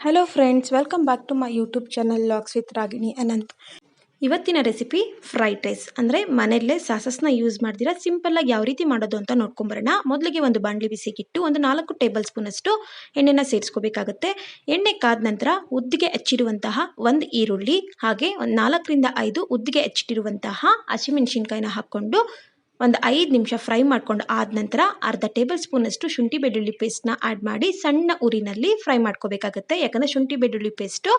Hello friends welcome back to my YouTube channel vlogs with Ragini Anant ಇವತ್ತಿನ recipe fried rice ಅಂದರೆ ಮನೆಯಲ್ಲೇ ಸಾಸಸ್ನ use ಮಾಡ್ದಿರ ಸಿಂಪಲ್ಲಾಗಿ ಯಾವ ರೀತಿ ಮಾಡೋದು ಅಂತ ನೋಡ್ಕೊಂಬರೋಣ. ಮೊದಲಿಗೆ ಒಂದು ಬಾಣಲಿ ಬಿಸಿಗಿಟ್ಟು, ಒಂದು ನಾಲ್ಕು ಟೇಬಲ್ ಸ್ಪೂನಷ್ಟು ಎಣ್ಣೆನ ಸೇರಿಸ್ಕೋಬೇಕಾಗುತ್ತೆ. ಎಣ್ಣೆ ಕಾದ ನಂತರ ಉದ್ದಿಗೆ ಹಚ್ಚಿರುವಂತಹ ಒಂದು ಈರುಳ್ಳಿ, ಹಾಗೆ ಒಂದು ನಾಲ್ಕರಿಂದ ಐದು ಉದ್ದಿಗೆ ಹಚ್ಚಿಟ್ಟಿರುವಂತಹ ಹಸಿಮೆಣಸಿನ್ಕಾಯಿನ ಹಾಕ್ಕೊಂಡು ಒಂದು ಐದು ನಿಮಿಷ ಫ್ರೈ ಮಾಡ್ಕೊಂಡು ಆದ ನಂತರ ಅರ್ಧ ಟೇಬಲ್ ಸ್ಪೂನಷ್ಟು ಶುಂಠಿ ಬೆಳ್ಳುಳ್ಳಿ ಪೇಸ್ಟ್ನ ಆ್ಯಡ್ ಮಾಡಿ ಸಣ್ಣ ಉರಿನಲ್ಲಿ ಫ್ರೈ ಮಾಡ್ಕೋಬೇಕಾಗುತ್ತೆ. ಯಾಕಂದರೆ ಶುಂಠಿ ಬೆಳ್ಳುಳ್ಳಿ ಪೇಸ್ಟು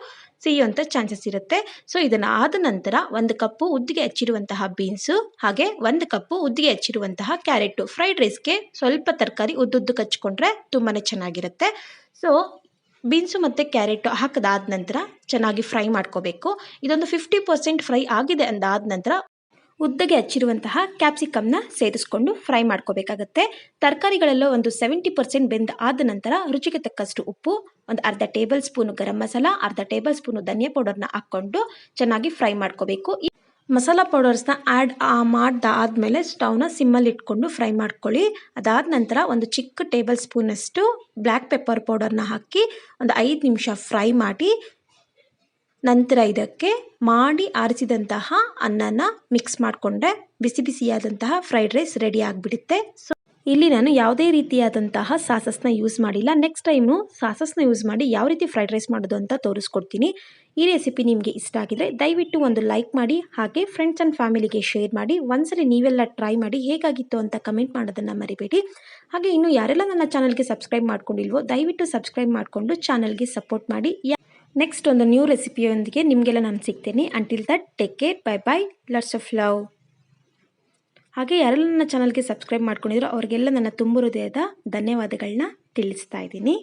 ಸಿಹಿಯುವಂಥ ಚಾನ್ಸಸ್ ಇರುತ್ತೆ. ಸೊ, ಇದನ್ನು ಆದ ನಂತರ ಒಂದು ಕಪ್ಪು ಉದ್ದಿಗೆ ಹಚ್ಚಿರುವಂತಹ ಬೀನ್ಸು ಹಾಗೆ ಒಂದು ಕಪ್ಪು ಉದ್ದಿಗೆ ಹಚ್ಚಿರುವಂತಹ ಕ್ಯಾರೆಟು. ಫ್ರೈಡ್ ರೈಸ್ಗೆ ಸ್ವಲ್ಪ ತರಕಾರಿ ಉದ್ದುದ್ದು ಕಚ್ಕೊಂಡ್ರೆ ತುಂಬಾ ಚೆನ್ನಾಗಿರುತ್ತೆ. ಸೊ, ಬೀನ್ಸು ಮತ್ತು ಕ್ಯಾರೆಟು ಹಾಕಿದಾದ ನಂತರ ಚೆನ್ನಾಗಿ ಫ್ರೈ ಮಾಡ್ಕೋಬೇಕು. ಇದೊಂದು ಫಿಫ್ಟಿ ಪರ್ಸೆಂಟ್ ಫ್ರೈ ಆಗಿದೆ ಅಂದಾದ ನಂತರ ಉದ್ದಗೆ ಹಚ್ಚಿರುವಂತಹ ಕ್ಯಾಪ್ಸಿಕಮ್ನ ಸೇರಿಸ್ಕೊಂಡು ಫ್ರೈ ಮಾಡ್ಕೋಬೇಕಾಗತ್ತೆ. ತರಕಾರಿಗಳೆಲ್ಲ ಒಂದು ಸೆವೆಂಟಿ ಪರ್ಸೆಂಟ್ ಬೆಂದ ಆದ ನಂತರ ರುಚಿಗೆ ತಕ್ಕಷ್ಟು ಉಪ್ಪು, ಒಂದು ಅರ್ಧ ಟೇಬಲ್ ಸ್ಪೂನು ಗರಂ ಮಸಾಲ, ಅರ್ಧ ಟೇಬಲ್ ಸ್ಪೂನು ಧನಿಯಾ ಪೌಡರ್ನ ಹಾಕ್ಕೊಂಡು ಚೆನ್ನಾಗಿ ಫ್ರೈ ಮಾಡ್ಕೋಬೇಕು. ಮಸಾಲ ಪೌಡರ್ಸ್ನ ಆ್ಯಡ್ ಮಾಡಿದಾದ್ಮೇಲೆ ಸ್ಟವ್ನ ಸಿಮ್ಮಲ್ಲಿ ಇಟ್ಕೊಂಡು ಫ್ರೈ ಮಾಡ್ಕೊಳ್ಳಿ. ಅದಾದ ನಂತರ ಒಂದು ಚಿಕ್ಕ ಟೇಬಲ್ ಸ್ಪೂನಷ್ಟು ಬ್ಲ್ಯಾಕ್ ಪೆಪ್ಪರ್ ಪೌಡರ್ನ ಹಾಕಿ ಒಂದು ಐದು ನಿಮಿಷ ಫ್ರೈ ಮಾಡಿ ನಂತರ ಇದಕ್ಕೆ ಮಾಡಿ ಆರಿಸಿದಂತಹ ಅನ್ನನ ಮಿಕ್ಸ್ ಮಾಡಿಕೊಂಡೆ. ಬಿಸಿ ಬಿಸಿಯಾದಂತಹ ಫ್ರೈಡ್ ರೈಸ್ ರೆಡಿ ಆಗಿಬಿಡುತ್ತೆ. ಸೊ ಇಲ್ಲಿ ನಾನು ಯಾವುದೇ ರೀತಿಯಾದಂತಹ ಸಾಸಸ್ನ ಯೂಸ್ ಮಾಡಿಲ್ಲ. ನೆಕ್ಸ್ಟ್ ಟೈಮು ಸಾಸಸ್ನ ಯೂಸ್ ಮಾಡಿ ಯಾವ ರೀತಿ ಫ್ರೈಡ್ ರೈಸ್ ಮಾಡೋದು ಅಂತ ತೋರಿಸ್ಕೊಡ್ತೀನಿ. ಈ ರೆಸಿಪಿ ನಿಮಗೆ ಇಷ್ಟ ಆಗಿದ್ರೆ ದಯವಿಟ್ಟು ಒಂದು ಲೈಕ್ ಮಾಡಿ, ಹಾಗೆ ಫ್ರೆಂಡ್ಸ್ ಆ್ಯಂಡ್ ಫ್ಯಾಮಿಲಿಗೆ ಶೇರ್ ಮಾಡಿ. ಒಂದ್ಸರಿ ನೀವೆಲ್ಲ ಟ್ರೈ ಮಾಡಿ ಹೇಗಾಗಿತ್ತು ಅಂತ ಕಮೆಂಟ್ ಮಾಡೋದನ್ನು ಮರಿಬೇಡಿ. ಹಾಗೆ ಇನ್ನು ಯಾರೆಲ್ಲ ನನ್ನ ಚಾನಲ್ಗೆ ಸಬ್ಸ್ಕ್ರೈಬ್ ಮಾಡ್ಕೊಂಡಿಲ್ವೋ ದಯವಿಟ್ಟು ಸಬ್ಸ್ಕ್ರೈಬ್ ಮಾಡಿಕೊಂಡು ಚಾನಲ್ಗೆ ಸಪೋರ್ಟ್ ಮಾಡಿ. ನೆಕ್ಸ್ಟ್ ಒಂದು ನ್ಯೂ ರೆಸಿಪಿಯೊಂದಿಗೆ ನಿಮಗೆಲ್ಲ ನಾನು ಸಿಗ್ತೇನೆ. Until that take care bye bye lots of love ಹಾಗೆ ಯಾರೆಲ್ಲ ನನ್ನ ಚಾನಲ್ಗೆ ಸಬ್ಸ್ಕ್ರೈಬ್ ಮಾಡ್ಕೊಂಡಿದ್ರು ಅವರಿಗೆಲ್ಲ ನನ್ನ ತುಂಬ ಹೃದಯದ ಧನ್ಯವಾದಗಳನ್ನ ತಿಳಿಸ್ತಾ ಇದ್ದೀನಿ.